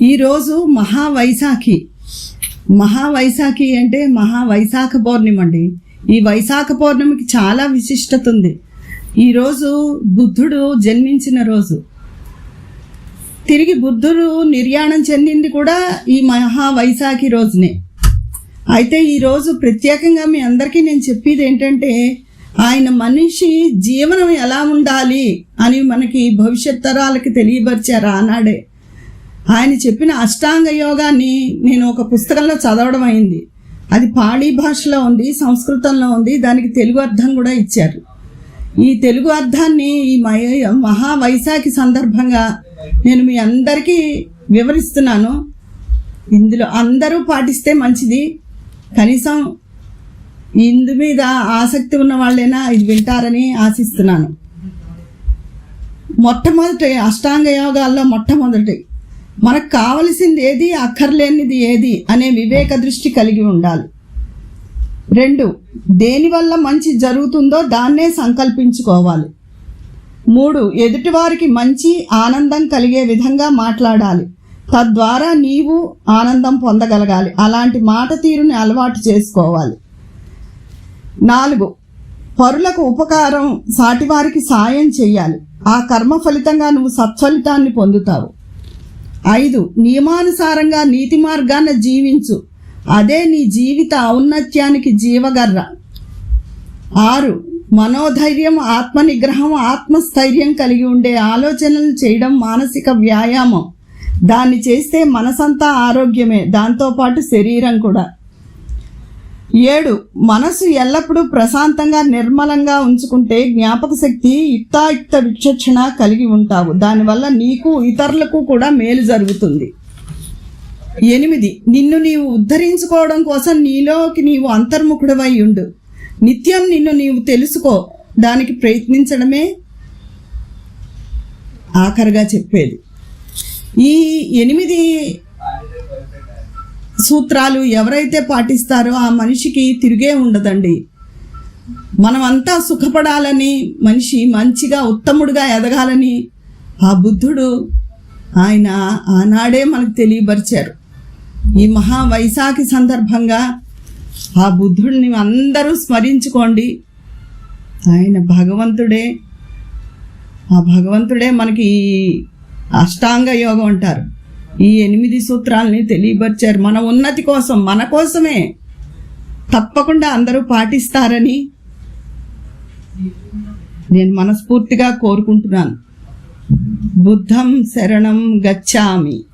ఈరోజు మహావైశాఖి. మహావైశాఖి అంటే మహావైశాఖ పౌర్ణమి అండి. ఈ వైశాఖ పౌర్ణమికి చాలా విశిష్టత ఉంది. ఈరోజు బుద్ధుడు జన్మించిన రోజు. తిరిగి బుద్ధుడు నిర్యాణం చెందింది కూడా ఈ మహావైశాఖి రోజునే. అయితే ఈరోజు ప్రత్యేకంగా మీ అందరికీ నేను చెప్పేది ఏంటంటే ఆయన మనిషి జీవనం ఎలా ఉండాలి అని మనకి భవిష్యత్ తరాలకి తెలియపరిచారు ఆనాడే. ఆయన చెప్పిన అష్టాంగ యోగాన్ని నేను ఒక పుస్తకంలో చదవడం అయింది. అది పాళీ భాషలో ఉంది సంస్కృతంలో ఉంది దానికి తెలుగు అర్థం కూడా ఇచ్చారు. ఈ తెలుగు అర్థాన్ని ఈ మహా మహావైశాఖి సందర్భంగా నేను మీ అందరికీ వివరిస్తున్నాను. ఇందులో అందరూ పాటిస్తే మంచిది. కనీసం ఇందు మీద ఆసక్తి ఉన్న వాళ్ళైనా ఇది వింటారని ఆశిస్తున్నాను. మొట్టమొదటి అష్టాంగ యోగాల్లో మొట్టమొదటి మనకు కావలసింది ఏది అక్కర్లేనిది ఏది అనే వివేక దృష్టి కలిగి ఉండాలి. రెండు దేనివల్ల మంచి జరుగుతుందో దాన్నే సంకల్పించుకోవాలి. మూడు ఎదుటివారికి మంచి ఆనందం కలిగే విధంగా మాట్లాడాలి. తద్వారా నీవు ఆనందం పొందగలగాలి. అలాంటి మాట తీరుని అలవాటు చేసుకోవాలి. నాలుగు పరులకు ఉపకారం సాటివారికి సాయం చేయాలి. ఆ కర్మ ఫలితంగా నువ్వు సత్ఫలితాన్ని పొందుతావు. ఐదు నియమానుసారంగా నీతి మార్గాన జీవించు. అదే నీ జీవిత ఔన్నత్యానికి జీవగర్ర. ఆరు మనోధైర్యం ఆత్మనిగ్రహం ఆత్మస్థైర్యం కలిగి ఉండే ఆలోచనలు చేయడం మానసిక వ్యాయామం. దాన్ని చేస్తే మనసంతా ఆరోగ్యమే దాంతోపాటు శరీరం కూడా. ఏడు మనసు ఎల్లప్పుడూ ప్రశాంతంగా నిర్మలంగా ఉంచుకుంటే జ్ఞాపక శక్తి యుక్తాయుక్త విచక్షణ కలిగి ఉంటావు. దానివల్ల నీకు ఇతరులకు కూడా మేలు జరుగుతుంది. ఎనిమిది నిన్ను నీవు ఉద్ధరించుకోవడం కోసం నీలోకి నీవు అంతర్ముఖుడవై ఉండు. నిత్యం నిన్ను నీవు తెలుసుకో. దానికి ప్రయత్నించడమే ఆఖరిగా చెప్పేది. ఈ ఎనిమిది సూత్రాలు ఎవరైతే పాటిస్తారో ఆ మనిషికి తిరిగే ఉండదండి. మనమంతా సుఖపడాలని మనిషి మంచిగా ఉత్తముడుగా ఎదగాలని ఆ బుద్ధుడు ఆయన ఆనాడే మనకు తెలియపరిచారు. ఈ మహా వైశాఖి సందర్భంగా ఆ బుద్ధుడిని అందరూ స్మరించుకోండి. ఆయన భగవంతుడే. ఆ భగవంతుడే మనకి అష్టాంగ యోగం అంటారు. ఈ ఎనిమిది సూత్రాలని తెలియపరిచారు. మన ఉన్నతి కోసం మన కోసమే. తప్పకుండా అందరూ పాటిస్తారని నేను మనస్ఫూర్తిగా కోరుకుంటున్నాను. బుద్ధం శరణం గచ్చామి.